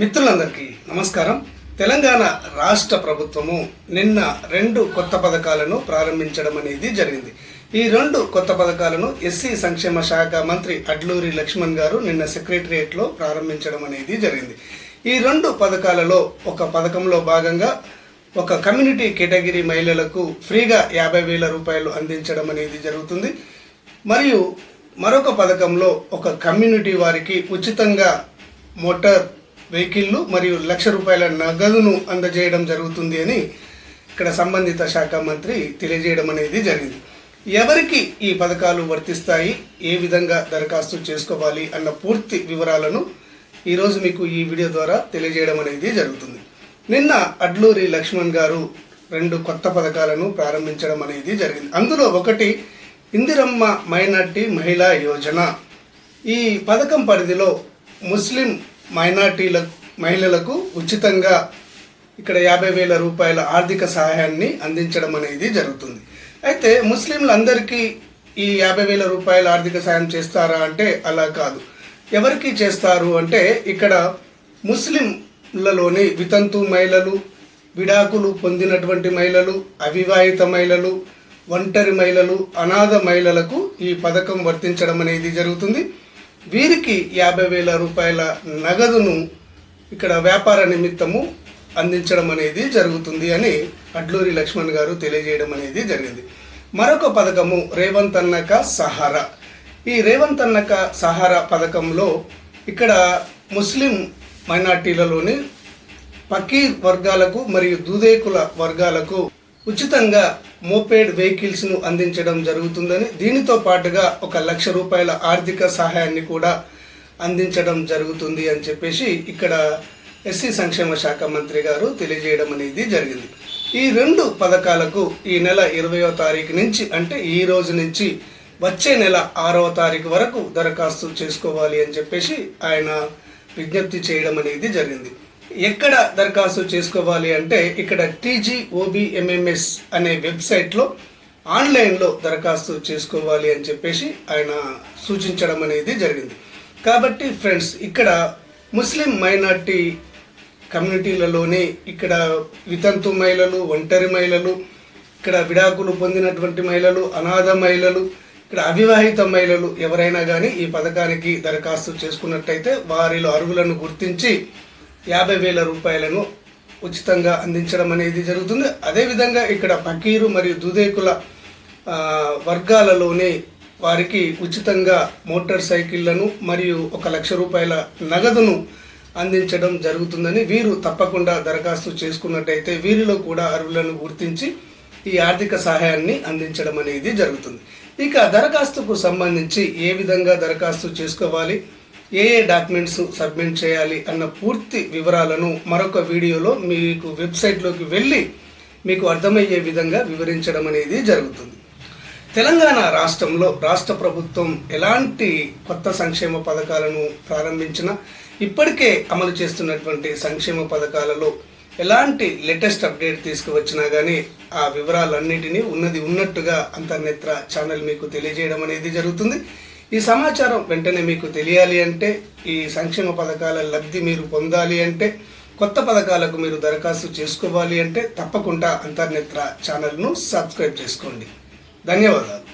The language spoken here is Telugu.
మిత్రులందరికీ నమస్కారం. తెలంగాణ రాష్ట్ర ప్రభుత్వము నిన్న రెండు కొత్త పథకాలను ప్రారంభించడం అనేది జరిగింది. ఈ రెండు కొత్త పథకాలను ఎస్సీ సంక్షేమ శాఖ మంత్రి అడ్లూరి లక్ష్మణ్ గారు నిన్న సెక్రటరియట్లో ప్రారంభించడం అనేది జరిగింది. ఈ రెండు పథకాలలో ఒక పథకంలో భాగంగా ఒక కమ్యూనిటీ కేటగిరీ మహిళలకు ఫ్రీగా యాభై వేల రూపాయలు అందించడం అనేది జరుగుతుంది. మరియు మరొక పథకంలో ఒక కమ్యూనిటీ వారికి ఉచితంగా మోటార్ వెహికల్లు మరియు లక్ష రూపాయల నగదును అందజేయడం జరుగుతుంది అని ఇక్కడ సంబంధిత శాఖ మంత్రి తెలియజేయడం అనేది జరిగింది. ఎవరికి ఈ పథకాలు వర్తిస్తాయి? ఏ విధంగా దరఖాస్తు చేసుకోవాలి? అన్న పూర్తి వివరాలను ఈరోజు మీకు ఈ వీడియో ద్వారా తెలియజేయడం అనేది జరుగుతుంది. నిన్న అడ్లూరి లక్ష్మణ్ గారు రెండు కొత్త పథకాలను ప్రారంభించడం అనేది జరిగింది. అందులో ఒకటి ఇందిరమ్మ మైనార్టీ మహిళా యోజన. ఈ పథకం పరిధిలో ముస్లిం మైనార్టీల మహిళలకు ఉచితంగా ఇక్కడ యాభై వేల రూపాయల ఆర్థిక సహాయాన్ని అందించడం అనేది జరుగుతుంది. అయితే ముస్లింలందరికీ ఈ యాభై వేల రూపాయల ఆర్థిక సహాయం చేస్తారా అంటే అలా కాదు. ఎవరికి చేస్తారు అంటే ఇక్కడ ముస్లింలలోని వితంతు మహిళలు విడాకులు పొందినటువంటి మహిళలు అవివాహిత మహిళలు ఒంటరి మహిళలు అనాథ మహిళలకు ఈ పథకం వర్తించడం అనేది జరుగుతుంది. వీరికి యాభై వేల రూపాయల నగదును ఇక్కడ వ్యాపార నిమిత్తము అందించడం అనేది జరుగుతుంది అని అడ్లూరి లక్ష్మణ్ గారు తెలియజేయడం అనేది జరిగింది. మరొక పథకము రేవంత్ అన్నక సహారా. ఈ రేవంత్ అన్నక సహారా పథకంలో ఇక్కడ ముస్లిం మైనార్టీలలోని పకీర్ వర్గాలకు మరియు దూదేకుల వర్గాలకు ఉచితంగా మోపేడ్ వెహికల్స్ను అందించడం జరుగుతుందని దీనితో పాటుగా ఒక లక్ష రూపాయల ఆర్థిక సహాయాన్ని కూడా అందించడం జరుగుతుంది అని చెప్పేసి ఇక్కడ ఎస్సీ సంక్షేమ శాఖ మంత్రి గారు తెలియజేయడం అనేది జరిగింది. ఈ రెండు పథకాలకు ఈ నెల ఇరవయో తారీఖు నుంచి అంటే ఈ రోజు నుంచి వచ్చే నెల ఆరవ తారీఖు వరకు దరఖాస్తు చేసుకోవాలి అని చెప్పేసి ఆయన విజ్ఞప్తి చేయడం అనేది జరిగింది. ఎక్కడ దరఖాస్తు చేసుకోవాలి అంటే ఇక్కడ టీజీ ఓబిఎంఎంఎస్ అనే వెబ్సైట్లో ఆన్లైన్లో దరఖాస్తు చేసుకోవాలి అని చెప్పేసి ఆయన సూచించడం అనేది జరిగింది. కాబట్టి ఫ్రెండ్స్ ఇక్కడ ముస్లిం మైనార్టీ కమ్యూనిటీలలోని ఇక్కడ వితంతు మహిళలు ఒంటరి మహిళలు ఇక్కడ విడాకులు పొందినటువంటి మహిళలు అనాథ మహిళలు ఇక్కడ అవివాహిత మహిళలు ఎవరైనా కానీ ఈ పథకానికి దరఖాస్తు చేసుకున్నట్టయితే వారిలో అర్హులను గుర్తించి యాభై వేల రూపాయలను ఉచితంగా అందించడం అనేది జరుగుతుంది. అదేవిధంగా ఇక్కడ ఫకీరు మరియు దుదేకుల వర్గాలలోనే వారికి ఉచితంగా మోటార్ సైకిళ్ళను మరియు ఒక లక్ష రూపాయల నగదును అందించడం జరుగుతుందని వీరు తప్పకుండా దరఖాస్తు చేసుకున్నట్టయితే వీరిలో కూడా అర్హులను గుర్తించి ఈ ఆర్థిక సహాయాన్ని అందించడం అనేది జరుగుతుంది. ఇక దరఖాస్తుకు సంబంధించి ఏ విధంగా దరఖాస్తు చేసుకోవాలి? ఏ ఏ డాక్యుమెంట్స్ సబ్మిట్ చేయాలి అన్న పూర్తి వివరాలను మరొక వీడియోలో మీకు వెబ్సైట్లోకి వెళ్ళి మీకు అర్థమయ్యే విధంగా వివరించడం అనేది జరుగుతుంది. తెలంగాణ రాష్ట్రంలో రాష్ట్ర ప్రభుత్వం ఎలాంటి కొత్త సంక్షేమ పథకాలను ప్రారంభించినా ఇప్పటికే అమలు చేస్తున్నటువంటి సంక్షేమ పథకాలలో ఎలాంటి లేటెస్ట్ అప్డేట్ తీసుకువచ్చినా కానీ ఆ వివరాలన్నిటినీ ఉన్నది ఉన్నట్టుగా అంతర్నేత్ర ఛానల్ మీకు తెలియజేయడం అనేది జరుగుతుంది. ఈ సమాచారం వెంటనే మీకు తెలియాలి అంటే ఈ సంక్షేమ పథకాల లబ్ధి మీరు పొందాలి అంటే కొత్త పథకాలకు మీరు దరఖాస్తు చేసుకోవాలి అంటే తప్పకుండా అంతర్నేత్ర ఛానల్ను సబ్స్క్రైబ్ చేసుకోండి. ధన్యవాదాలు.